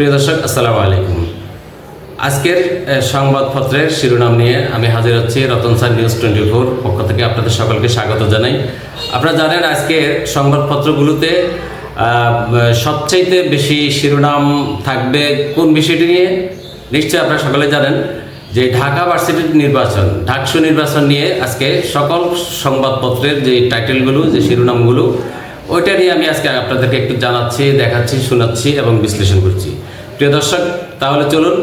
প্রিয় দর্শক, আসসালামু আলাইকুম। আজকের সংবাদপত্রের শিরোনাম নিয়ে আমি হাজির হচ্ছি Ratan sir news twenty four পক্ষ থেকে। আপনাদের সকলকে স্বাগত জানাই। আপনারা জানেন আজকের সংবাদপত্রগুলোতে সবচাইতে বেশি শিরোনাম থাকবে কোন বিষয়টি নিয়ে? নিশ্চয়ই আপনারা সকলে জানেন যে ঢাকা ভার্সিটির নির্বাচন, ঢাকসু নির্বাচন নিয়ে আজকে সকল সংবাদপত্রের যে টাইটেলগুলো, যে শিরোনামগুলো ওইটা নিয়ে আমি আজকে আপনাদেরকে একটু জানাচ্ছি, দেখাচ্ছি, শোনাচ্ছি এবং বিশ্লেষণ করছি। প্রিয় দর্শক, তাহলে চলুন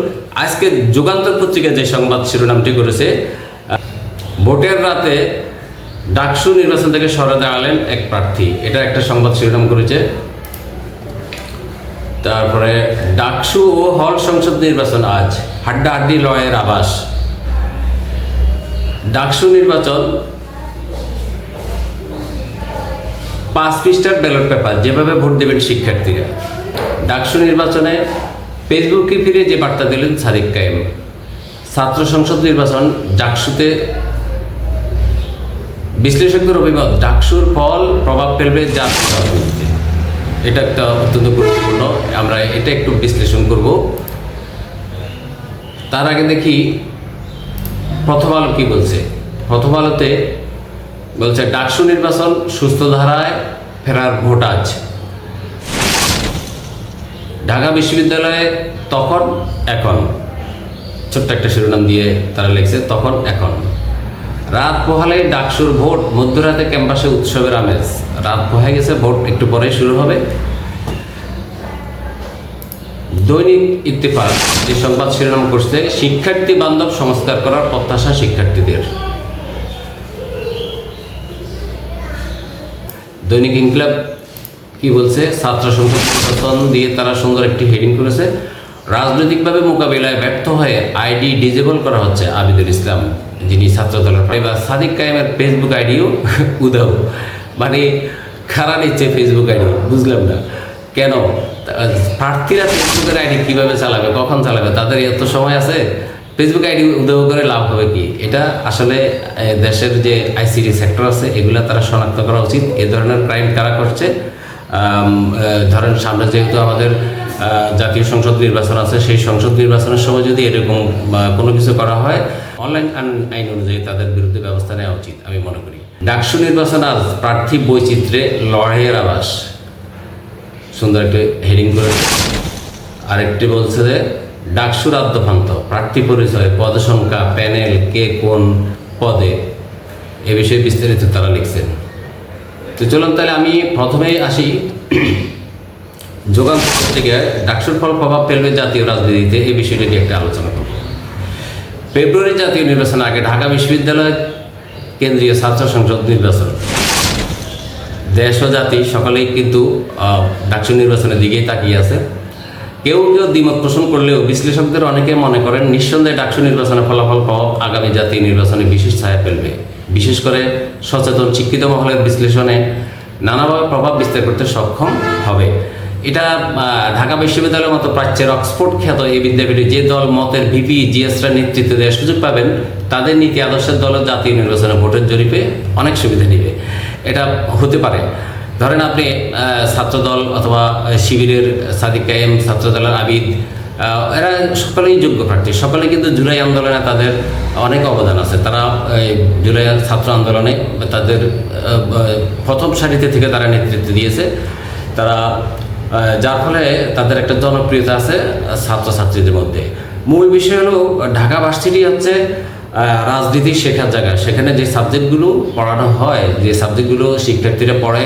আজকে যুগান্তর পত্রিকা যে সংবাদ শিরোনামটি করেছে ভোটের রাতে ডাকসু নির্বাচন থেকে সরে দাঁড়ালেন এক প্রার্থী। এটা একটা সংবাদ শিরোনাম করেছে। তারপরে ডাকসু ও হল সংসদ নির্বাচন আজ, হাড্ডাহাড্ডি লয়ের আবাস। ডাকসু নির্বাচন পাঁচ পৃষ্ঠার ব্যালট পেপার যেভাবে ভোট দেবেন শিক্ষার্থীরা। ডাকসু নির্বাচনে ফেসবুকে ফিরে যে বার্তা দিলেন সাদিক কায়েম। ছাত্র সংসদ নির্বাচন ডাকসুতে বিশ্লেষকদের অভিমত, ডাকসুর ফল প্রভাব ফেলবে জাতীয় এটা একটা অত্যন্ত গুরুত্বপূর্ণ, আমরা এটা একটু বিশ্লেষণ করব। তার আগে দেখি প্রথম আলো কি বলছে? প্রথম আলোতে বলছে, ডাকসু নির্বাচন সুস্থ ধারায় ফেরার ভোট আজ। ঢাকা বিশ্ববিদ্যালয়ে তখন, এখন। ছোট্ট একটা শিরোনাম দিয়ে তারা লিখছে, তখন, এখন। রাত পোহালে ডাকসুর ভোট মধ্যরাতে ক্যাম্পাসে উৎসবের আমেজ। রাত পোহায় গেছে, ভোট একটু পরেই শুরু হবে। দৈনিক ইত্তেফাক। যে সংবাদ শিরোনাম করছে, শিক্ষার্থী বান্ধব সংস্কার করার প্রত্যাশা শিক্ষার্থীদের। দৈনিক ইনকলাব, কি বলছে, ছাত্র সংসদ দিয়ে তারা সুন্দর একটি হেডিং করেছে। রাজনৈতিকভাবে মোকাবিলায় ব্যর্থ হয়ে আইডি ডিজেবল করা হচ্ছে আবিদুল ইসলাম, যিনি ছাত্র দলের এবার সাদিক কায়েমের ফেসবুক আইডিও উদাও মানে খারা নিচ্ছে ফেসবুক আইডি, বুঝলাম না। কেন? প্রার্থীরা ফেসবুকের আইডি কীভাবে চালাবে, কখন চালাবে? তাদের এত সময় আছে? ফেসবুক আইডি উদ্যোগ করে লাভ হবে কি? এটা আসলে দেশের যে আইসিটি সেক্টর আছে, এগুলো তারা শনাক্ত করা উচিত। এ ধরনের ক্রাইম কারা করছে? ধরেন সামনে যেহেতু আমাদের জাতীয় সংসদ নির্বাচন আছে, সেই সংসদ নির্বাচনের সময় যদি এরকম কোনো কিছু করা হয় অনলাইন আইন অনুযায়ী তাদের বিরুদ্ধে ব্যবস্থা নেওয়া উচিত, আমি মনে করি। ডাকসু নির্বাচন আজ প্রার্থী বৈচিত্র্যে লড়াইয়ের আবাস সুন্দর একটি হেডিং করেছে আরেকটি বলছে যে ডাকসুর আদ্যপান্ত প্রার্থী পরিচয় পদ সংখ্যা প্যানেল কে কোন পদে এ বিষয়ে বিস্তারিত তারা লিখছেন। তো চলুন তাহলে আমি প্রথমেই আসি। যোগান থেকে ডাকসুর ফল প্রভাব ফেলবে জাতীয় রাজনীতিতে এই বিষয়টি নিয়ে একটা আলোচনা করব। ফেব্রুয়ারি জাতীয় নির্বাচন আগে ঢাকা বিশ্ববিদ্যালয় কেন্দ্রীয় ছাত্র সংসদ নির্বাচন। দেশ ও জাতি সকলেই কিন্তু আহ, ডাকসু নির্বাচনের দিকেই তাকিয়ে আছে। কেউ কেউ দ্বিমত পোষণ করলেও বিশ্লেষকদের অনেকে মনে করেন নিঃসন্দেহে ডাকসু নির্বাচনের ফলাফল প্রভাব আগামী জাতীয় নির্বাচনে বিশেষ ছায়া ফেলবে। বিশেষ করে সচেতন, শিক্ষিত মহলের বিশ্লেষণে নানাভাবে প্রভাব বিস্তার করতে সক্ষম হবে। এটা ঢাকা বিশ্ববিদ্যালয়ের মতো প্রাচ্যের অক্সফোর্ড খ্যাত এই বিদ্যাপীঠে যে দল মতের ভিপি, জিএসরা নেতৃত্ব দেওয়ার সুযোগ পাবেন, তাদের নীতি আদর্শের দলের জাতীয় নির্বাচনে ভোটের জরিপে অনেক সুবিধা নেবে। এটা হতে পারে। ধরেন আপনি ছাত্রদল অথবা শিবিরের সাদিক কায়েম, ছাত্রদলের আবিদ এরা সকলেই যোগ্য প্রার্থী। সকলে কিন্তু জুলাই আন্দোলনে তাদের অনেক অবদান আছে। তারা জুলাই ছাত্র আন্দোলনে তাদের প্রথম সারিতে থেকে তারা নেতৃত্ব দিয়েছে। তারা যার ফলে তাদের একটা জনপ্রিয়তা আছে ছাত্রছাত্রীদের মধ্যে। মূল বিষয় হলো, ঢাকা ভার্সিটি হচ্ছে রাজনীতি শেখার জায়গা। সেখানে যে সাবজেক্টগুলো পড়ানো হয়, যে সাবজেক্টগুলো শিক্ষার্থীরা পড়ে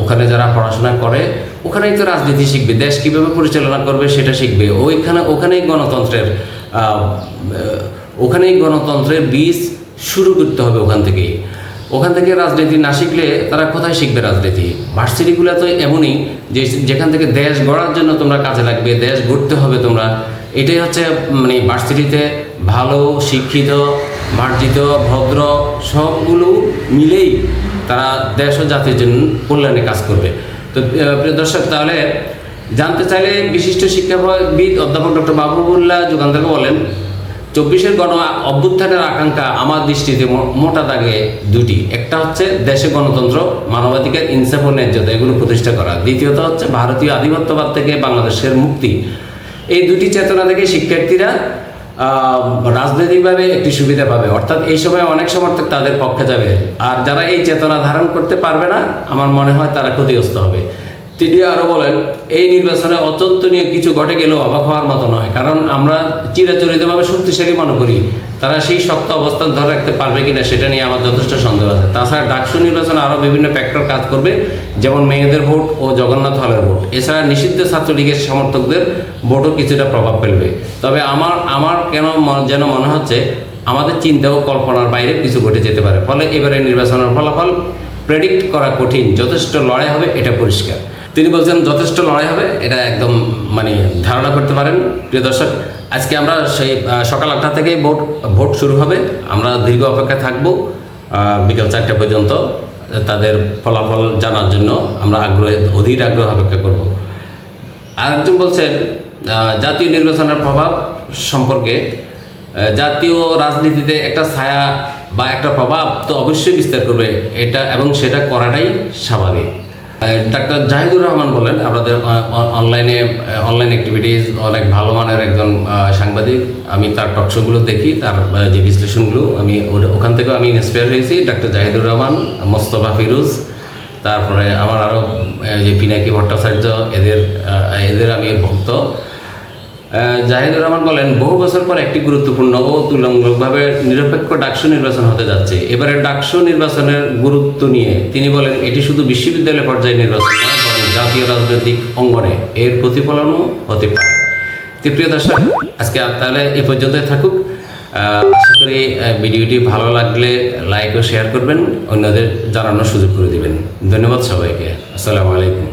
ওখানে যারা পড়াশোনা করে, ওখানেই তো রাজনীতি শিখবে, দেশ কীভাবে পরিচালনা করবে সেটা শিখবে। ওইখানে, ওখানেই গণতন্ত্রের ওখানেই গণতন্ত্রের বীজ শুরু করতে হবে ওখান থেকেই ওখান থেকে রাজনীতি না শিখলে তারা কোথায় শিখবে রাজনীতি? ভার্সিটিগুলো তো এমনই যে, যেখান থেকে দেশ গড়ার জন্য তোমরা কাজে লাগবে, দেশ গড়তে হবে তোমরা। এটাই হচ্ছে মানে ভার্সিটিতে ভালো, শিক্ষিত, মার্জিত, ভদ্র, সবগুলো মিলেই তারা দেশ ও জাতির জন্য কল্যাণে কাজ করবে। তো প্রিয় দর্শক, তাহলে জানতে চাইলে বিশিষ্ট শিক্ষাবিদ অধ্যাপক ডক্টর মাহবুবুল্লাহ যুগান্তকে বলেন, চব্বিশের গণ অভ্যুত্থানের আকাঙ্ক্ষা আমার দৃষ্টিতে মোটা দাগে দুটি। একটা হচ্ছে দেশে গণতন্ত্র, মানবাধিকার, ইনসাফ ও ন্যায্যতা, এগুলো প্রতিষ্ঠা করা। দ্বিতীয়ত হচ্ছে ভারতীয় আধিপত্যবাদ থেকে বাংলাদেশের মুক্তি। এই দুটি চেতনা থেকে শিক্ষার্থীরা রাজনৈতিকভাবে একটি সুবিধা পাবে। অর্থাৎ এই সময় অনেক সমর্থক তাদের পক্ষে যাবে। আর যারা এই চেতনা ধারণ করতে পারবে না, আমার মনে হয় তারা ক্ষতিগ্রস্ত হবে। তিনি আরও বলেন, এই নির্বাচনে অচন্তনীয় কিছু ঘটে গেলেও অবাক হওয়ার মতো নয়। কারণ আমরা চিরাচরিতভাবে শক্তিশালী মনে করি। তারা সেই শক্ত অবস্থান ধরে রাখতে পারবে কিনা সেটা নিয়ে আমার যথেষ্ট সন্দেহ আছে। তাছাড়া ডাকসু নির্বাচনে আরও বিভিন্ন ফ্যাক্টর কাজ করবে, যেমন মেয়েদের ভোট ও জগন্নাথ হলের ভোট। এছাড়া নিষিদ্ধ ছাত্রলীগের সমর্থকদের ভোটও কিছুটা প্রভাব ফেলবে। তবে আমার আমার কেন যেন মনে হচ্ছে, আমাদের চিন্তা ও কল্পনার বাইরে কিছু ঘটে যেতে পারে। ফলে এবারে নির্বাচনের ফলাফল প্রেডিক্ট করা কঠিন। যথেষ্ট লড়াই হবে, এটা পরিষ্কার। তিনি বলছেন, যথেষ্ট লড়াই হবে, এটা একদম মানে ধারণা করতে পারেন। প্রিয় দর্শক আজকে আমরা সেই সকাল আটটা থেকেই ভোট ভোট শুরু হবে। আমরা দীর্ঘ অপেক্ষা থাকব বিকেল বিকাল চারটা পর্যন্ত তাদের ফলাফল জানার জন্য আমরা আগ্রহে, অধীর আগ্রহ অপেক্ষা করব। আরেকজন বলছেন জাতীয় নির্বাচনের প্রভাব সম্পর্কে জাতীয় রাজনীতিতে একটা ছায়া বা একটা প্রভাব তো অবশ্যই বিস্তার করবে, এটা এবং সেটা করাটাই স্বাভাবিক। ডাক্তার জাহিদুর রহমান বলেন আমাদের অনলাইনে অনলাইন অ্যাক্টিভিটিস অনেক ভালো মানের একজন সাংবাদিক। আমি তার টকশোগুলো দেখি, তার যে বিশ্লেষণগুলো আমি ওখান থেকেও আমি ইন্সপায়ার হয়েছি। ডাক্তার জাহিদুর রহমান, মোস্তফা ফিরুজ, তারপরে আমার আরও যে পিনাকি ভট্টাচার্য, এদের এদের আমি ভক্ত। জাহিদুর রহমান বলেন, বহু বছর পর একটি গুরুত্বপূর্ণ ও তুলনামূলকভাবে নিরপেক্ষ ডাকসু নির্বাচন হতে যাচ্ছে। এবারে ডাকসু নির্বাচনের গুরুত্ব নিয়ে তিনি বলেন, এটি শুধু বিশ্ববিদ্যালয় পর্যায়ে নির্বাচন নয় জাতীয় রাজনৈতিক অঙ্গনে এর প্রতিফলনও হতে পারে। তো প্রিয় দর্শক, আজকে তাহলে এ পর্যন্তই থাকুক। আশা করি ভিডিওটি ভালো লাগলে লাইক ও শেয়ার করবেন, অন্যদের জানানোর সুযোগ করে দিবেন। ধন্যবাদ সবাইকে। আসসালামু আলাইকুম।